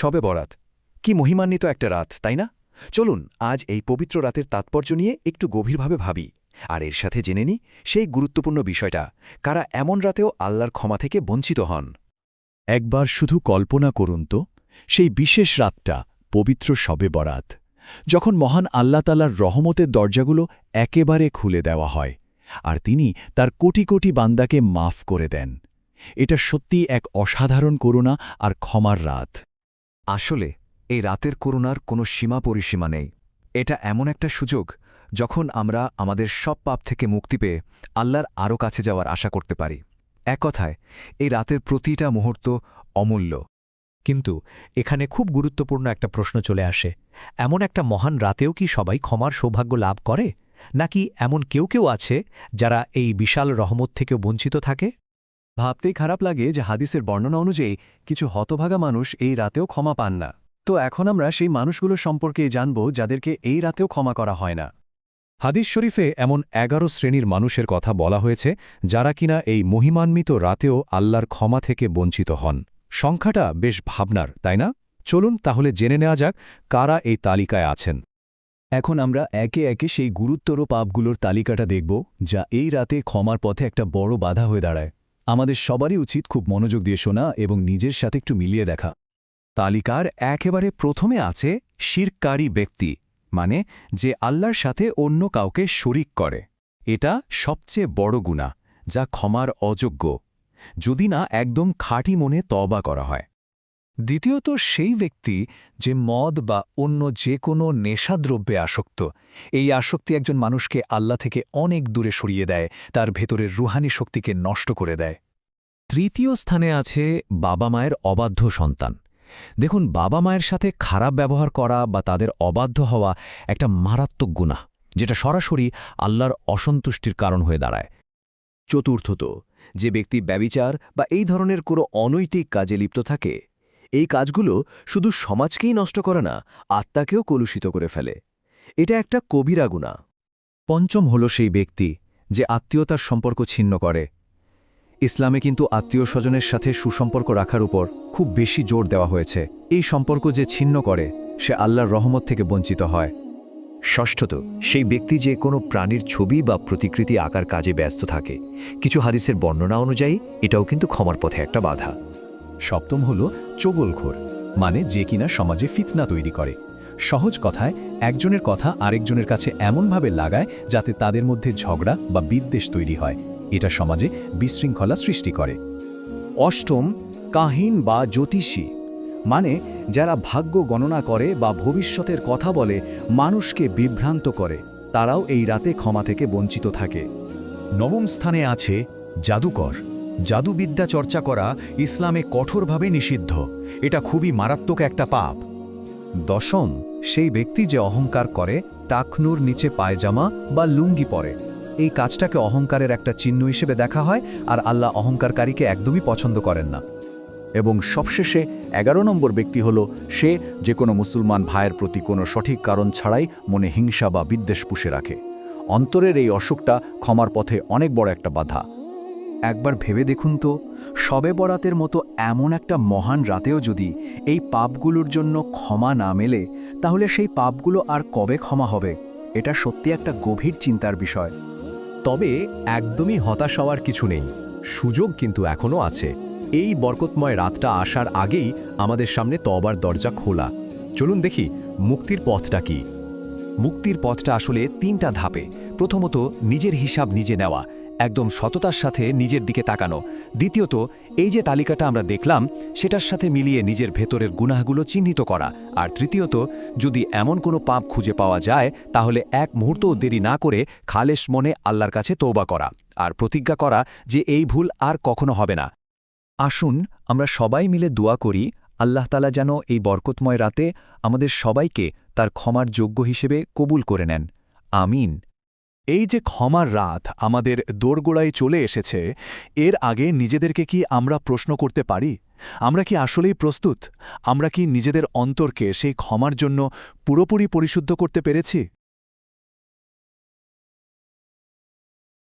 সবে বরাত। কি মহিমান্বিত একটা রাত, তাই না? চলুন, আজ এই পবিত্র রাতের তাৎপর্য নিয়ে একটু গভীরভাবে ভাবি। আর এর সাথে জেনে নি সেই গুরুত্বপূর্ণ বিষয়টা, কারা এমন রাতেও আল্লাহর ক্ষমা থেকে বঞ্চিত হন। একবার শুধু কল্পনা করুন তো, সেই বিশেষ রাতটা, পবিত্র শবে বরাত, যখন মহান আল্লাহ তালার রহমতের দরজাগুলো একেবারে খুলে দেওয়া হয়, আর তিনি তার কোটি কোটি বান্দাকে মাফ করে দেন। এটা সত্যি এক অসাধারণ করুণা আর ক্ষমার রাত। আসলে, এই রাতের করুণার কোনো সীমা পরিসীমা নেই। এটা এমন একটা সুযোগ যখন আমরা আমাদের সব পাপ থেকে মুক্তি পেয়ে আল্লাহর আরও কাছে যাওয়ার আশা করতে পারি। এক কথায়, এই রাতের প্রতিটা মুহূর্ত অমূল্য। কিন্তু এখানে খুব গুরুত্বপূর্ণ একটা প্রশ্ন চলে আসে। এমন একটা মহান রাতেও কি সবাই ক্ষমার সৌভাগ্য লাভ করে? নাকি এমন কেউ কেউ আছে যারা এই বিশাল রহমত থেকেও বঞ্চিত থাকে? ভাবতেই খারাপ লাগে যে হাদিসের বর্ণনা অনুযায়ী কিছু হতভাগা মানুষ এই রাতেও ক্ষমা পান না। তো এখন আমরা সেই মানুষগুলো সম্পর্কে জানব যাদেরকে এই রাতেও ক্ষমা করা হয় না। হাদিস শরীফে এমন এগারো শ্রেণির মানুষের কথা বলা হয়েছে যারা কিনা এই মহিমান্বিত রাতেও আল্লাহর ক্ষমা থেকে বঞ্চিত হন। সংখ্যাটা বেশ ভাবনার, তাই না? চলুন তাহলে জেনে নেওয়া যাক কারা এই তালিকায় আছেন। এখন আমরা একে একে সেই গুরুত্বর পাপগুলোর তালিকাটা দেখব যা এই রাতে ক্ষমার পথে একটা বড় বাধা হয়ে দাঁড়ায়। আমাদের সবারই উচিত খুব মনোযোগ দিয়ে শোনা এবং নিজের সাথে একটু মিলিয়ে দেখা। তালিকার একেবারে প্রথমে আছে শিরকারী ব্যক্তি মানে যে আল্লাহর সাথে অন্য কাউকে শরিক করে। এটা সবচেয়ে বড় গুণা যা ক্ষমার অযোগ্য। যদি না একদম খাঁটি মনে তবা করা হয়। দ্বিতীয়ত, সেই ব্যক্তি যে মদ বা অন্য যে কোনো নেশাদ্রব্যে আসক্ত। এই আসক্তি একজন মানুষকে আল্লাহ থেকে অনেক দূরে সরিয়ে দেয়, তার ভেতরের রুহানি শক্তিকে নষ্ট করে দেয়। তৃতীয় স্থানে আছে বাবা মায়ের অবাধ্য সন্তান। দেখুন, বাবা মায়ের সাথে খারাপ ব্যবহার করা বা তাদের অবাধ্য হওয়া একটা মারাত্মক গুণা যেটা সরাসরি আল্লাহর অসন্তুষ্টির কারণ হয়ে দাঁড়ায়। চতুর্থত, যে ব্যক্তি ব্যবিচার বা এই ধরনের কোনো অনৈতিক কাজে লিপ্ত থাকে এই কাজগুলো শুধু সমাজকেই নষ্ট করে না, আত্মাকেও কলুষিত করে ফেলে। এটা একটা কবিরা গুণা। পঞ্চম হল সেই ব্যক্তি যে আত্মীয়তার সম্পর্ক ছিন্ন করে। ইসলামে কিন্তু আত্মীয় স্বজনের সাথে সুসম্পর্ক রাখার উপর খুব বেশি জোর দেওয়া হয়েছে। এই সম্পর্ক যে ছিন্ন করে, সে আল্লাহর রহমত থেকে বঞ্চিত হয়। ষষ্ঠত, সেই ব্যক্তি যে কোনো প্রাণীর ছবি বা প্রতিকৃতি আকার কাজে ব্যস্ত থাকে। কিছু হাদিসের বর্ণনা অনুযায়ী এটাও কিন্তু ক্ষমার পথে একটা বাধা। সপ্তম হল চোগলখোর মানে যে কিনা সমাজে ফিতনা তৈরি করে। সহজ কথায়, একজনের কথা আরেকজনের কাছে এমনভাবে লাগায় যাতে তাদের মধ্যে ঝগড়া বা বিদ্বেষ তৈরি হয়। এটা সমাজে বিশৃঙ্খলা সৃষ্টি করে। অষ্টম, কাহিন বা জ্যোতিষী মানে যারা ভাগ্য গণনা করে বা ভবিষ্যতের কথা বলে মানুষকে বিভ্রান্ত করে, তারাও এই রাতে ক্ষমা থেকে বঞ্চিত থাকে। নবম স্থানে আছে জাদুকর। জাদুবিদ্যা চর্চা করা ইসলামে কঠোরভাবে নিষিদ্ধ। এটা খুবই মারাত্মক একটা পাপ। দশম, সেই ব্যক্তি যে অহংকার করে, টাকনুর নিচে পায়জামা বা লুঙ্গি পরে। এই কাজটাকে অহংকারের একটা চিহ্ন হিসেবে দেখা হয়, আর আল্লাহ অহংকারকারীকে একদমই পছন্দ করেন না। এবং সবশেষে এগারো নম্বর ব্যক্তি হল সে যে কোনো মুসলমান ভাইয়ের প্রতি কোনো সঠিক কারণ ছাড়াই মনে হিংসা বা বিদ্বেষ পুষে রাখে। অন্তরের এই অসুখটা ক্ষমার পথে অনেক বড় একটা বাধা। একবার ভেবে দেখুন তো, শবে বরাতের মতো এমন একটা মহান রাতেও যদি এই পাপগুলোর জন্য ক্ষমা না মেলে, তাহলে সেই পাপগুলো আর কবে ক্ষমা হবে? এটা সত্যি একটা গভীর চিন্তার বিষয়। তবে একদমই হতাশ হওয়ার কিছু নেই। সুযোগ কিন্তু এখনও আছে। এই বরকতময় রাতটা আসার আগেই আমাদের সামনে তবার দরজা খোলা। চলুন দেখি মুক্তির পথটা কি। মুক্তির পথটা আসলে তিনটা ধাপে। প্রথমত নিজের হিসাব নিজে নেওয়া। একদম সততার সাথে নিজের দিকে তাকানো। দ্বিতীয়ত, এই যে তালিকাটা আমরা দেখলাম, সেটার সাথে মিলিয়ে নিজের ভেতরের গুনাহগুলো চিহ্নিত করা। আর তৃতীয়ত, যদি এমন কোনো পাপ খুঁজে পাওয়া যায়, তাহলে এক মুহূর্তও দেরি না করে খালেশ মনে আল্লাহর কাছে তৌবা করা। আর প্রতিজ্ঞা করা যে এই ভুল আর কখনো হবে না। আসুন, আমরা সবাই মিলে দোয়া করি, আল্লাহ তালা যেন এই বরকতময় রাতে আমাদের সবাইকে তার ক্ষমার যোগ্য হিসেবে কবুল করে নেন। আমিন। এই যে ক্ষমার রাত আমাদের দোরগোড়ায় চলে এসেছে, এর আগে নিজেদেরকে কি আমরা প্রশ্ন করতে পারি? আমরা কি আসলেই প্রস্তুত? আমরা কি নিজেদের অন্তরকে সেই ক্ষমার জন্য পুরোপুরি পরিশুদ্ধ করতে পেরেছি?